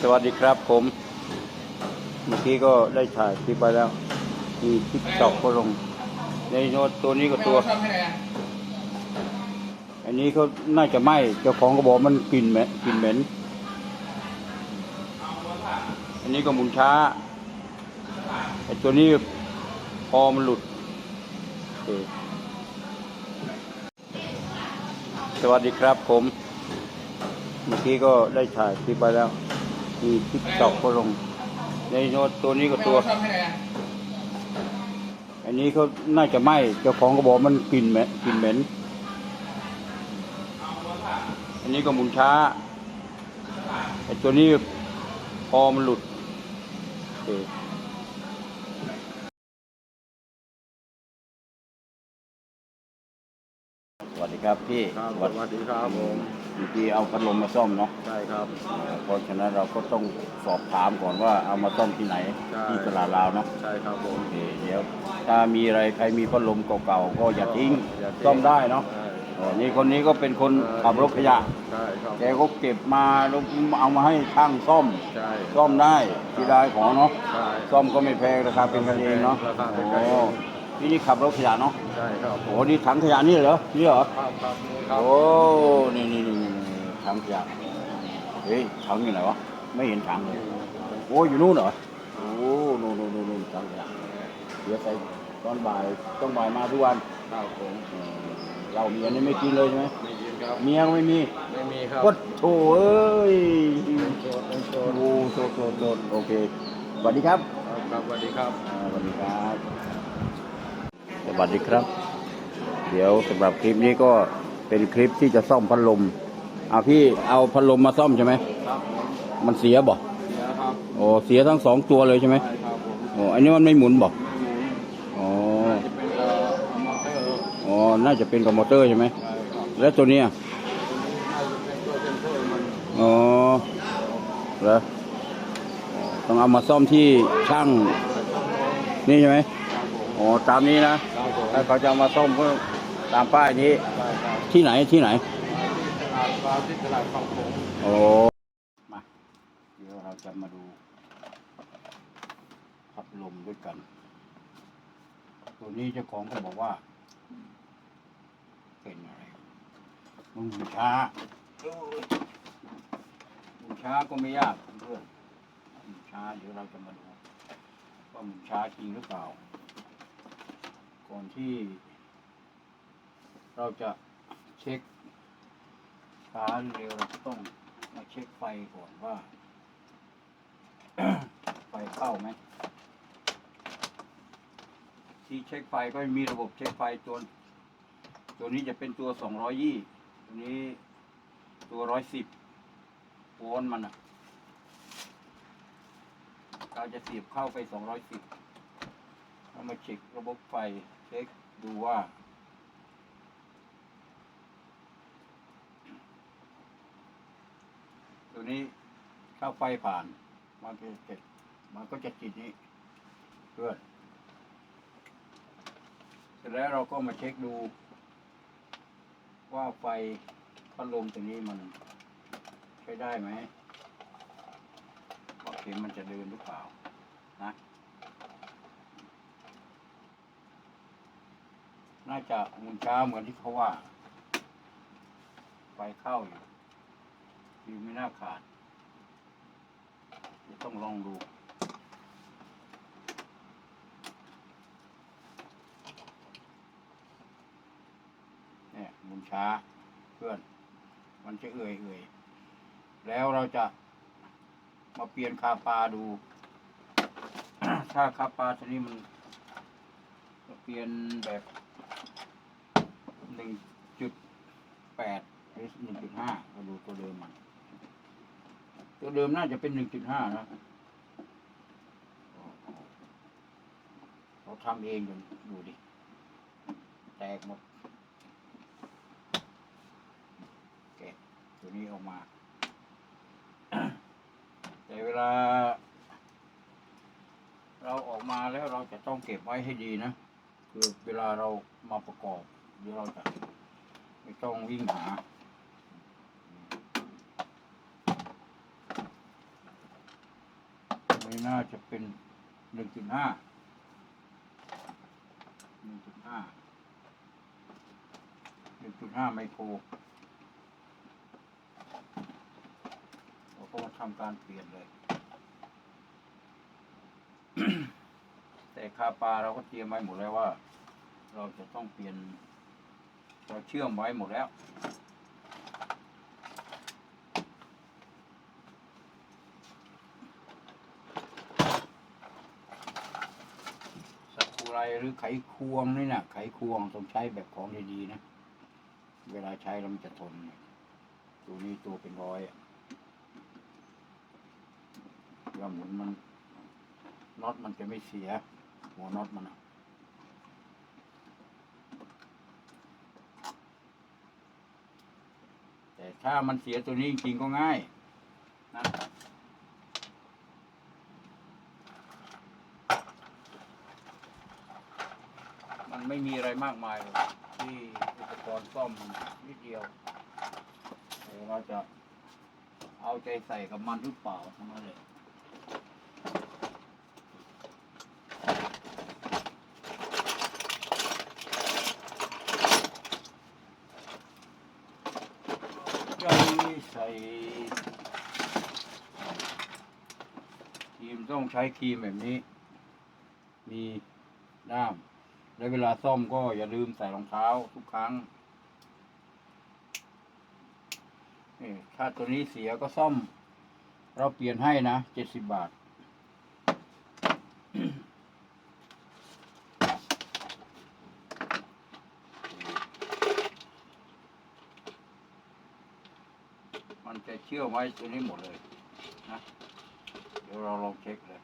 สวัสดีครับผม เมื่อกี้ก็ได้ถ่ายคลิปไปแล้ว มีคลิปตอกก็ลง ในโน้ตตัวนี้ก็ตัว อันนี้เขาน่าจะไหมเจ้าของก็บอกมันกลิ่นเหม็นกลิ่นเหม็น อันนี้ก็หมุนช้าไอ้ตัวนี้พอมันหลุด สวัสดีครับผม เมื่อกี้ก็ได้ถ่ายคลิปไปแล้ว มีคลิปตอกก็ลง ในโน้ตตัวนี้ก็ตัว อันนี้เขาน่าจะไหม้เจ้าของก็บอกมันกลิ่นเหม็นกลิ่นเหม็น อันนี้ก็หมุนช้าไอ้ตัวนี้พอมันหลุดโอเคสวัสดีครับพี่ ครับสวัสดีครับผม เมื่อกี้เอาพัดลมมาซ่อมเนาะใช่ครับ เพราะฉะนั้นเราก็ต้องสอบถามก่อนว่าเอามาซ่อมที่ไหนใช่ ที่ตลาดลาวเนาะใช่ครับผม โอเคเดี๋ยวถ้ามีอะไรใครมีพัดลมเก่าๆก็อย่าทิ้งอย่าทิ้ง ซ่อมได้เนาะใช่อ๋อนี่คนนี้ก็เป็นคนขับรถขยะ ใช่ครับแกก็เก็บมาแล้วเอามาให้ช่างซ่อม ใช่ ซ่อมได้ที่ได้ของเนาะใช่ ซ่อมก็ไม่แพงราคาเป็นกันเองเนาะราคาเป็นโอ้กันเองนี่นี่ขับรถขยะเนาะใช่ครับโอ้นี่ถังขยะนี่เหรอนี่เหรอ ครับครับนี่ครับโอ้นี่นี่นี่นี่ ถังขยะเฮ้ยถังอยู่ไหนวะ ไม่เห็นถังเลย โอ้อยู่นู่นเหรอ โอ้นู่นนู่นนู่นนู่นถังขยะเดี๋ยวใส่ตอนบ่ายต้องบ่ายมาทุกวันครับผมเออเราเมียนี่ไม่กินเลยใช่ไหมไม่ยินครับ เมียก็ไม่มี ไม่มีครับก็โถเอ้ยโสดเป็นโสโอ้ดโหโสดโสดโสดโอเคสวัสดีครับ ครับครับสวัสดีครับอ่าสวัสดีครับสวัสดีครับ เดี๋ยวสำหรับคลิปนี้ก็เป็นคลิปที่จะซ่อมพัดลม อ่าพี่เอาพัดลมมาซ่อมใช่ไหมครับผมมันเสียบ่เสียครับโอ้เสียทั้งสองตัวเลยใช่ไหมใช่ครับผมโอ้อันนี้มันไม่หมุนบ่อ๋อจะเป็นเอ่อมอเตอร์อ๋อน่าจะเป็นกับมอเตอร์ใช่ไหมใช่ครับแล้วตัวเนี้ยน่าจะเป็นตัวเซนเซอร์มันอ๋อเหรออ๋อต้องเอามาซ่อมที่ช่างนี่ใช่ไหมครับผมอ๋อตามนี้นะ ครับผมถ้าเขาจะเอามาซ่อมก็ตามป้ายนี้ ใช่ครับที่ไหนที่ไหนตลาดปลาที่ตลาดฝั่งผมโอ้มาเดี๋ยวเราจะมาดูพัดลมด้วยกัน ตัวนี้เจ้าของก็บอกว่า เป็นอะไรมึงช้ามึงช้าก็ไม่ยากเพื่อนมึงช้าเดี๋ยวเราจะมาดูว่ามึงช้าจริงหรือเปล่า ก่อนที่ เราจะเช็ค ช้าหรือเร็วเราต้องมาเช็คไฟก่อนว่า ไฟเข้าไหมที่เช็คไฟก็มีระบบเช็คไฟตัวตัวนี้จะเป็นตัวสองร้อยยี่ตัวนี้ตัวร้อยสิบโวลต์มันอะ เราจะเสียบเข้าไปสองร้อยสิบเรามาเช็คระบบไฟเช็คดูว่า ตัวนี้เข้าไฟผ่าน มันก็จะติดมันก็จะติดนี้เพื่อนเสร็จแล้วเราก็มาเช็คดู ว่าไฟพัดลมตัวนี้มันใช้ได้ไหมว่าเข็มมันจะเดินหรือเปล่านะน่าจะมุนช้าเหมือนที่เขาว่า ไฟเข้าอยู่ ฟิวไม่น่าขาดเดี๋ยวต้องลองดู เนี่ยมุนช้าเพื่อน มันจะเอื่อยเอื่อยแล้วเราจะมาเปลี่ยนคาปลาดู ถ้าคาปลาชนิดมันจะเปลี่ยนแบบหนึ่งจุดแปดหรือหนึ่งจุดห้าเราดูตัวเดิมมัน ตัวเดิมน่าจะเป็นหนึ่งจุดห้านะเราทำเองกันดูดิ แตกหมด แกะตัวนี้ออกมา แต่เวลา เราออกมาแล้วเราจะต้องเก็บไว้ให้ดีนะ คือเวลาเรามาประกอบเดี๋ยวเราจะไม่ต้องวิ่งหา ไม่น่าจะเป็นหนึ่งจุดห้าหนึ่งจุดห้าหนึ่งจุดห้าไมโครเราก็มาทำการเปลี่ยนเลย แต่คาปลาเราก็เตรียมไว้หมดแล้วว่า เราจะต้องเปลี่ยน เราเชื่อมไว้หมดแล้ว สักคูไรหรือไขควงนี่นะไขควงต้องใช้แบบของดีๆนะ เวลาใช้แล้วมันจะทน ตัวนี้ตัวเป็นร้อยอะย่อมหมุนมันน็อตมันจะไม่เสีย หัวน็อตมันอะแต่ถ้ามันเสียตัวนี้จริงๆก็ง่ายนะ ไม่มีอะไรมากมายเลยที่อุปกรณ์ซ่อมนิดเดียวเราจะเอาใจใส่กับมันหรือเปล่าทั้งนั้นเลยใจใส่ครีมต้องใช้ครีมแบบนี้ มีด้าม และเวลาซ่อมก็อย่าลืมใส่รองเท้าทุกครั้งนี่ถ้าตัวนี้เสียก็ซ่อม เราเปลี่ยนให้นะเจ็ดสิบบาท มันจะเชื่อไว้ตัวนี้หมดเลยนะ เดี๋ยวเราลองเช็คเลย